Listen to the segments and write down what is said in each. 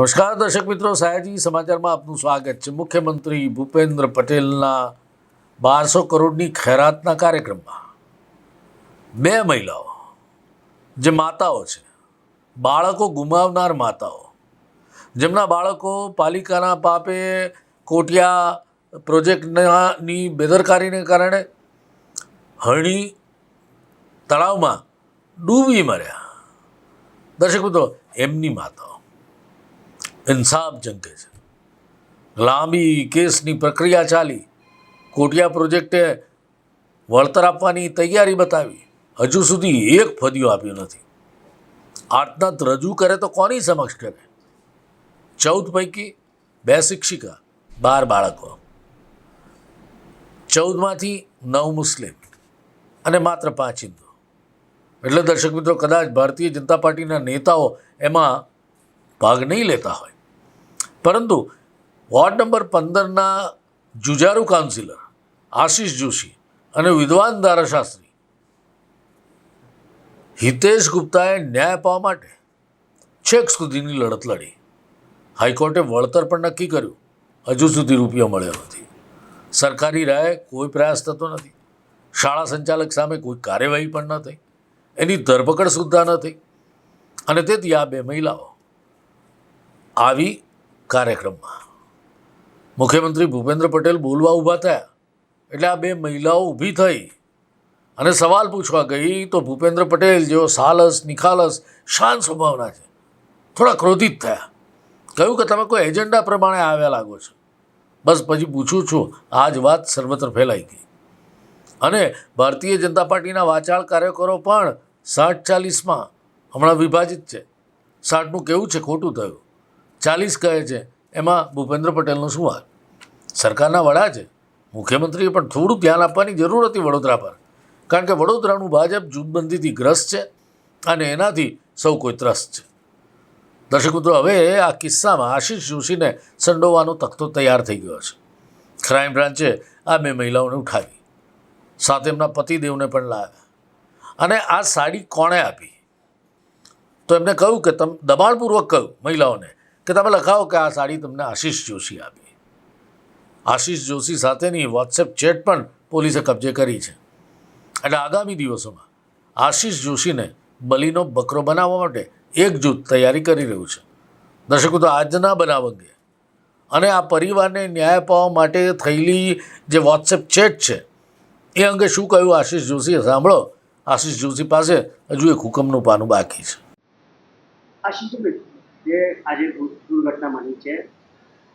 નમસ્કાર, દર્શક મિત્રો. સાયાજી સમાચારમાં આપનું સ્વાગત છે. મુખ્યમંત્રી ભૂપેન્દ્ર પટેલના બારસો કરોડની ખૈરાતના કાર્યક્રમમાં બે મહિલાઓ, જે માતાઓ છે, બાળકો ગુમાવનાર માતાઓ, જેમના બાળકો પાલિકાના પાપે કોટિયા પ્રોજેક્ટનાની બેદરકારીને કારણે હરણી તળાવમાં ડૂબી મર્યા. દર્શક મિત્રો, એમની માતાઓ. ઇન્સાફ જંગે છે. લાંબી કેસની પ્રક્રિયા ચાલી. કોટિયા પ્રોજેક્ટે વળતર આપવાની તૈયારી બતાવી. હજુ સુધી એક ફદિયો આપ્યો નથી. આર્તનાદ રજૂ કરે તો કોની સમક્ષ કરે? ચૌદ પૈકી બે શિક્ષિકા, બાર બાળકો. ચૌદમાંથી નવ મુસ્લિમ અને માત્ર પાંચ હિન્દુ. એટલે દર્શક મિત્રો, કદાચ ભારતીય જનતા પાર્ટીના નેતાઓ એમાં ભાગ નહીં લેતા હોય. પરંતુ વોર્ડ નંબર પંદરના જુજારુ કાઉન્સિલર આશીષ જોશી અને વિદ્વાન ધારાશાસ્ત્રી હિતેશ ગુપ્તાએ ન્યાય પાવા માટે છેક સુધીની લડત લડી. હાઈકોર્ટે વળતર પણ નક્કી કર્યું. હજુ સુધી રૂપિયો મળ્યો નથી. સરકારી રાહે કોઈ પ્રયાસ થતો નથી. શાળા સંચાલક સામે કોઈ કાર્યવાહી પણ ન થઈ. એની ધરપકડ સુદ્ધા ન થઈ. અને તેથી આ બે મહિલાઓ આવી કાર્યક્રમમાં. મુખ્યમંત્રી ભૂપેન્દ્ર પટેલ બોલવા ઊભા થયા. એટલે આ બે મહિલાઓ ઊભી થઈ. અને સવાલ પૂછવા ગઈ, તો ભૂપેન્દ્ર પટેલ જેઓ સાલસ, નિખાલસ, શાંત સ્વભાવના છે, થોડા ક્રોધિત થયા. કહ્યું કે તમે કોઈ એજન્ડા પ્રમાણે આવ્યા લાગો છો. બસ પછી પૂછું છું આ જ વાત સર્વત્ર ફેલાઈ ગઈ. અને ભારતીય જનતા પાર્ટીના વાચાળ કાર્યકરો પણ સાઠ ચાલીસમાં હમણાં વિભાજિત છે. સાઠનું કેવું છે? ખોટું થયું. ચાલીસ કહે છે, એમાં ભૂપેન્દ્ર પટેલનો શું હાલ? સરકારના વડા છે. મુખ્યમંત્રીએ પણ થોડું ધ્યાન આપવાની જરૂર હતી વડોદરા પર. કારણ કે વડોદરાનું ભાજપ જૂથબંધીથી ગ્રસ્ત છે અને એનાથી સૌ કોઈ ત્રસ્ત છે. દર્શક મિત્રો, હવે આ કિસ્સામાં આશીષ જોશીને સંડોવાનો તખતો તૈયાર થઈ ગયો છે. ક્રાઇમ બ્રાન્ચે આ બે મહિલાઓને ઉઠાવી. સાથે એમના પતિદેવને પણ લાવ્યા. અને આ સાડી કોણે આપી? તો એમને કહ્યું કે, તમ દબાણપૂર્વક કહ્યું મહિલાઓને કે તમે લખાવો કે આ સાડી તમને આશીષ જોશી આપી. આશીષ જોશી સાથેની વોટ્સએપ ચેટ પણ પોલીસે કબજે કરી છે. એટલે આગામી દિવસોમાં આશીષ જોશીને બલીનો બકરો બનાવવા માટે એક જૂથ તૈયારી કરી રહ્યું છે. દર્શકો, તો આજના બનાવ અંગે અને આ પરિવારને ન્યાય પાવા માટે થયેલી જે વોટ્સએપ ચેટ છે, એ અંગે શું કહ્યું આશીષ જોશીએ? સાંભળો. આશીષ જોશી પાસે હજુ એક હુકમનું પાનું બાકી છે. આશીષભાઈ જે આજે દુર- દુર્ઘટના બની છે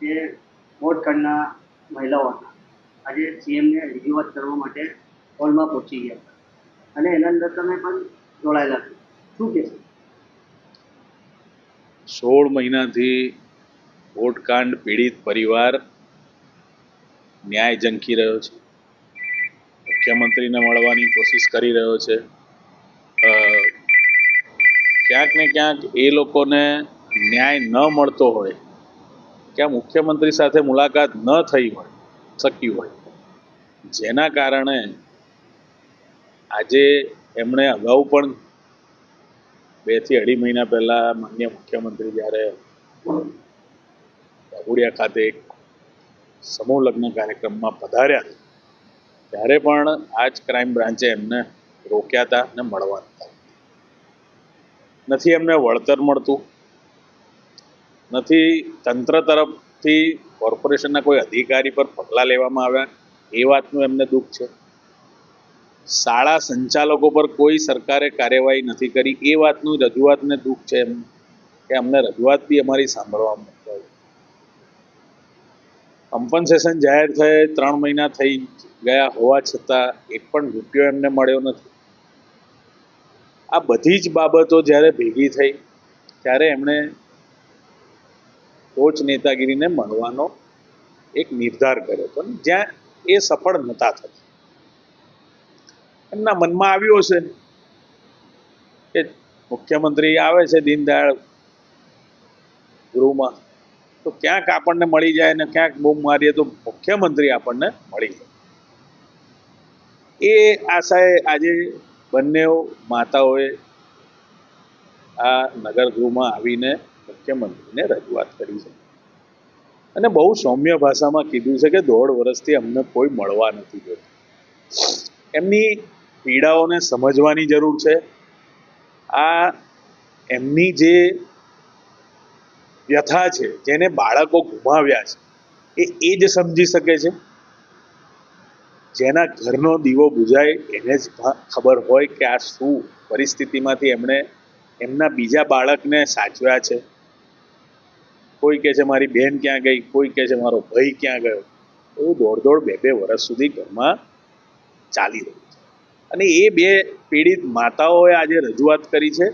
તે મોટખંડના મહિલાઓના. આજે સીએમને રજૂઆત કરવા માટે હોલમાં પહોંચી ગયા હતા. અને એના અંદર તમે પણ જોડાયેલા છો. શું કહેશો? સોળ મહિનાથી વોટકાંડ પીડિત પરિવાર ન્યાય ઝંખી રહ્યો છે. મુખ્યમંત્રીને મળવાની કોશિશ કરી રહ્યો છે. ક્યાંક ને ક્યાંક એ લોકોને ન્યાય ન મળતો હોય, કે મુખ્યમંત્રી સાથે મુલાકાત ન થઈ હોય શકી હોય, જેના કારણે આજે એમણે અગાઉ પણ બેથી અઢી મહિના પહેલા માન્ય મુખ્યમંત્રી જ્યારે બાબુડિયા ખાતે એક સમૂહ લગ્ન કાર્યક્રમમાં પધાર્યા ત્યારે પણ આ જ ક્રાઇમ બ્રાન્ચે એમને રોક્યા હતા અને મળવા નથી એમને વળતર મળતું નથી, તંત્ર તરફથી કોર્પોરેશનના કોઈ અધિકારી પર પગલાં લેવામાં આવ્યા? એ વાતનું એમને દુઃખ છે. શાળા સંચાલકો પર કોઈ સરકારે કાર્યવાહી નથી કરી. એ વાતનું રજૂઆતને દુઃખ છે એમ કે અમને રજૂઆત બી અમારી સાંભળવામાં કમ્પન્સેશન જાહેર થયે, ત્રણ મહિના થઈ ગયા હોવા છતાં એક પણ રૂપિયો એમને મળ્યો નથી. આ બધી જ બાબતો જ્યારે ભેગી થઈ, ત્યારે એમણે ટોચ નેતાગીરીને મળવાનો એક નિર્ધાર કર્યો હતો જ્યાં એ સફળ નહોતા થતા. એમના મનમાં આવ્યું હશે કે મુખ્યમંત્રી આવે છે દીનદયાળ ગૃહમાં, તો ક્યાંક આપણને મળી જાય ને ક્યાંક બૂમ મારીએ તો મુખ્યમંત્રી આપણને મળી જાય. એ આશાએ આજે બંને માતાઓએ આ નગર ગૃહમાં આવીને મુખ્યમંત્રીને રજૂઆત કરી છે. અને બહુ સૌમ્ય ભાષામાં કીધું છે કે દોઢ વર્ષથી અમને કોઈ મળવા નથી જોતું એમની પીડાઓને સમજવાની જરૂર છે. આ એમની જે વ્યથા છે, જેને બાળકો ગુમાવ્યા છે, એ એ જ સમજી શકે છે. જેના ઘરનો દીવો બુજાય એને જ ખબર હોય કે આ શું પરિસ્થિતિમાંથી એમણે એમના બીજા બાળકને સાચવ્યા છે. કોઈ કહે છે, મારી બહેન ક્યાં ગઈ? કોઈ કહે છે, મારો ભાઈ ક્યાં ગયો? એવું દોઢ દોઢ બે બે વર્ષ સુધી ઘરમાં ચાલી રહ્યું છે. અને એ બે પીડિત માતાઓએ આજે રજૂઆત કરી છે.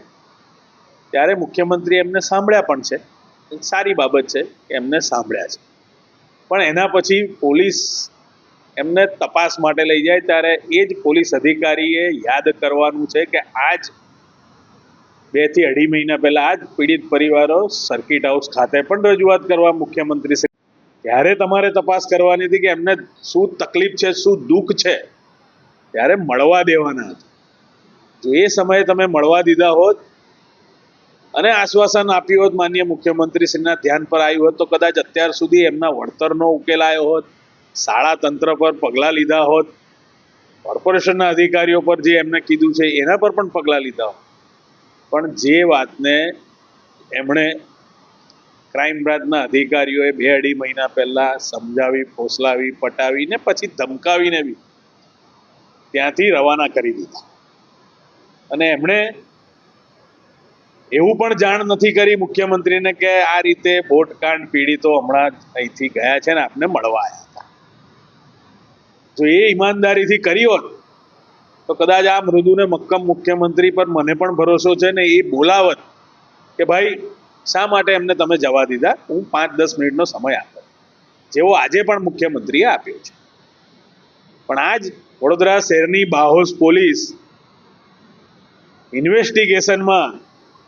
ત્યારે મુખ્યમંત્રી એમને સાંભળ્યા પણ છે. સારી બાબત છે કે એમને સાંભળ્યા છે. પણ એના પછી પોલીસ એમને તપાસ માટે લઈ જાય. ત્યારે એ જ પોલીસ અધિકારીએ યાદ કરવાનું છે કે આજ બેથી અઢી મહિના પહેલા આ જ પીડિત પરિવારો સર્કિટ હાઉસ ખાતે પણ રજૂઆત કરવા મુખ્યમંત્રી શ્રી ત્યારે તમારે તપાસ કરવાની હતી કે એમને શું તકલીફ છે, શું દુઃખ છે? ત્યારે મળવા દેવાના હતા. જો એ સમયે તમે મળવા દીધા હોત અને આશ્વાસન આપ્યું હોત માન્ય મુખ્યમંત્રીશ્રીના ધ્યાન પર આવ્યું હોત, તો કદાચ અત્યાર સુધી એમના વળતરનો ઉકેલ આવ્યો હોત, શાળા તંત્ર પર પગલાં લીધા હોત કોર્પોરેશનના અધિકારીઓ પર જે એમને કીધું છે, એના પર પણ પગલાં લીધા હોત. પણ જે વાતને એમણે ક્રાઇમ બ્રાન્ચના અધિકારીઓએ બે અઢી મહિના પહેલા સમજાવી, ફોસલાવી, પટાવીને પછી ધમકાવીને બી ત્યાંથી રવાના કરી દીધા. અને એમણે એવું પણ જાણ નથી કરી મુખ્યમંત્રીને કે આ રીતે બોટકાંડ પીડિતો હમણાં અહીંથી ગયા છે ને આપને મળવા આવ્યા હતા. તો એ ઈમાનદારીથી કરી હોત તો કદાચ આ મૃદુને મક્કમ મુખ્યમંત્રી પર મને પણ ભરોસો છે ને એ બોલાવત કે ભાઈ, શા માટે એમને તમે જવા દીધા? હું પાંચ દસ મિનિટનો સમય આપ્યો જેવો આજે પણ મુખ્યમંત્રીએ આપ્યો છે. પણ આજ વડોદરા શહેરની બાહોશ પોલીસ ઇન્વેસ્ટિગેશનમાં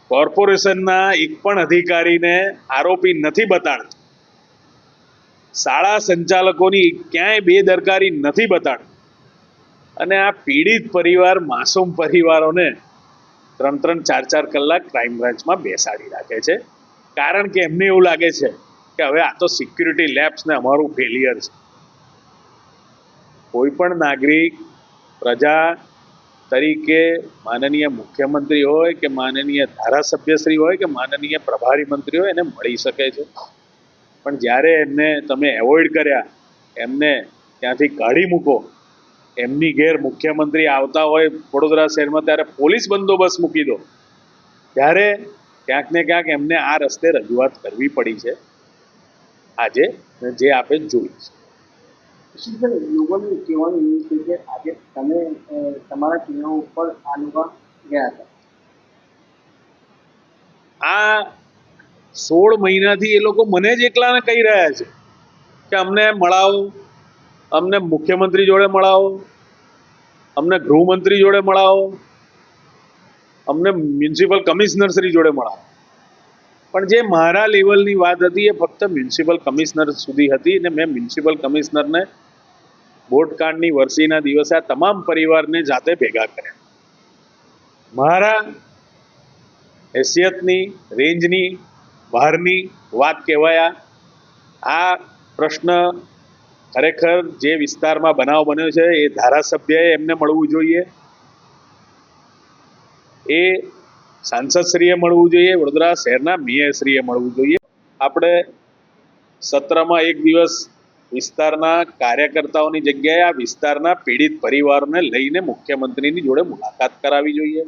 કોર્પોરેશનના એક પણ અધિકારીને આરોપી નથી બતાડતું. શાળા સંચાલકોની ક્યાંય બેદરકારી નથી બતાડતું. અને આ પીડિત પરિવાર, માસૂમ પરિવારોને ત્રણ ત્રણ ચાર ચાર કલાક ક્રાઇમ બ્રાન્ચમાં બેસાડી રાખે છે. કારણ કે એમને એવું લાગે છે કે હવે આ તો સિક્યુરિટી લેબ્સ ને અમારું ફેલિયર છે. કોઈ પણ નાગરિક, પ્રજા તરીકે માનનીય મુખ્યમંત્રી હોય કે માનનીય ધારાસભ્યશ્રી હોય કે માનનીય પ્રભારી મંત્રી હોય, એને મળી શકે છે. પણ જ્યારે એમને તમે એવોઇડ કર્યા, એમને ત્યાંથી કાઢી મૂકો એમની ઘેર મુખ્યમંત્રી આવતા હોય વડોદરા શહેરમાં ત્યારે પોલીસ બંદોબસ્ત મૂકી દો. ત્યારે ક્યાંક ને ક્યાંક એમને આ રસ્તે રજૂઆત કરવી પડી છે. આજે જે આપે જોઈ છે. લોકોને કહેવાનું એવું છે કે આજે તમે તમારા ચિહ્નો ઉપર આ લોકો ગયા હતા? આ સોળ મહિનાથી એ લોકો મને જ એકલાને કહી રહ્યા છે કે અમને મળાવો. અમને મુખ્યમંત્રી જોડે મળાવો. અમને ગૃહમંત્રી જોડે મળાવો. અમને મ્યુનિસિપલ કમિશનર શ્રી જોડે મળાવો. પણ જે મારા લેવલની વાત હતી એ ફક્ત મ્યુનિસિપલ કમિશનર સુધી હતી અને મેં મ્યુનિસિપલ કમિશનરને બોટકાંડની વરસીના દિવસે આ તમામ પરિવારને જાતે ભેગા કર્યા. મારા હેસિયતની, રેન્જની બહારની વાત કહેવાયા. આ પ્રશ્ન ખરેખર જે વિસ્તારમાં બનાવ બન્યો છે, એ ધારાસભ્યએ એમને મળવું જોઈએ. એ સાંસદશ્રીએ મળવું જોઈએ, વડોદરા શહેરના મેયરશ્રીએ મળવું જોઈએ. આપણે સત્રમાં એક દિવસ વિસ્તારના કાર્યકર્તાઓની જગ્યાએ આ વિસ્તારના પીડિત પરિવારને લઈને મુખ્યમંત્રીની જોડે મુલાકાત કરાવવી જોઈએ.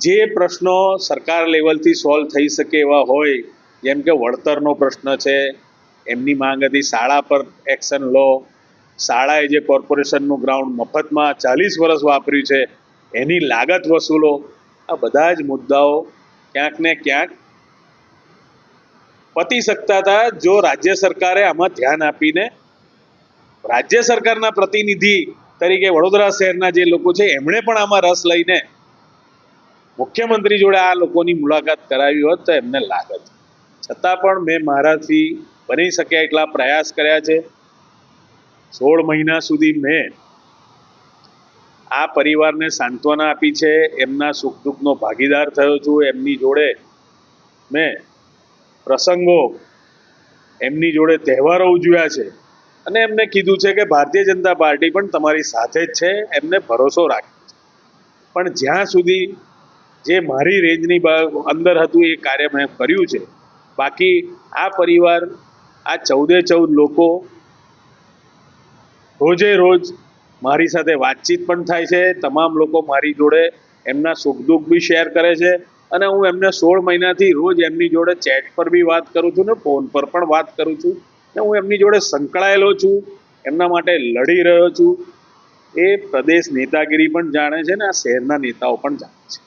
જે પ્રશ્નો સરકાર લેવલથી સોલ્વ થઈ શકે એવા હોય, જેમ કે વળતરનો પ્રશ્ન છે એમની માંગ હતી શાળા પર એક્શન લો. શાળાએ જે કોર્પોરેશનનું ગ્રાઉન્ડ મફતમાં ચાલીસ વર્ષ વાપર્યું છે, એની લાગત વસૂલો. આ બધા જ મુદ્દાઓ ક્યાંક ને ક્યાંક પતી શકતા હતા, જો રાજ્ય સરકારે આમાં ધ્યાન આપીને રાજ્ય સરકારના પ્રતિનિધિ તરીકે વડોદરા શહેરના જે લોકો છે, એમણે પણ આમાં રસ લઈને મુખ્યમંત્રી જોડે આ લોકોની મુલાકાત કરાવી હોત તો એમને લાગત. છતાં પણ મેં મારાથી બની શક્યા એટલા પ્રયાસ કર્યા છે. સોળ મહિના સુધી મેં આ પરિવારને સાંત્વના આપી છે. એમના સુખ દુઃખનો ભાગીદાર થયો છું. એમની જોડે મેં પ્રસંગો, એમની જોડે તહેવારો ઉજવ્યા છે. અને એમને કીધું છે કે ભારતીય જનતા પાર્ટી પણ તમારી સાથે જ છે. એમને ભરોસો રાખે છે. પણ જ્યાં સુધી જે મારી રેન્જની અંદર હતું એ કાર્ય મેં કર્યું છે. બાકી આ પરિવાર આ ચૌદે ચૌદ લોકો રોજે રોજ મારી સાથે વાતચીત પણ થાય છે. તમામ લોકો મારી જોડે એમના સુખ દુઃખ બી શેર કરે છે અને હું એમને સોળ મહિનાથી રોજ એમની જોડે ચેટ પર બી વાત કરું છું ને ફોન પર પણ વાત કરું છું ને હું એમની જોડે સંકળાયેલો છું, એમના માટે લડી રહ્યો છું. એ પ્રદેશ નેતાગીરી પણ જાણે છે ને આ શહેરના નેતાઓ પણ જાણે છે.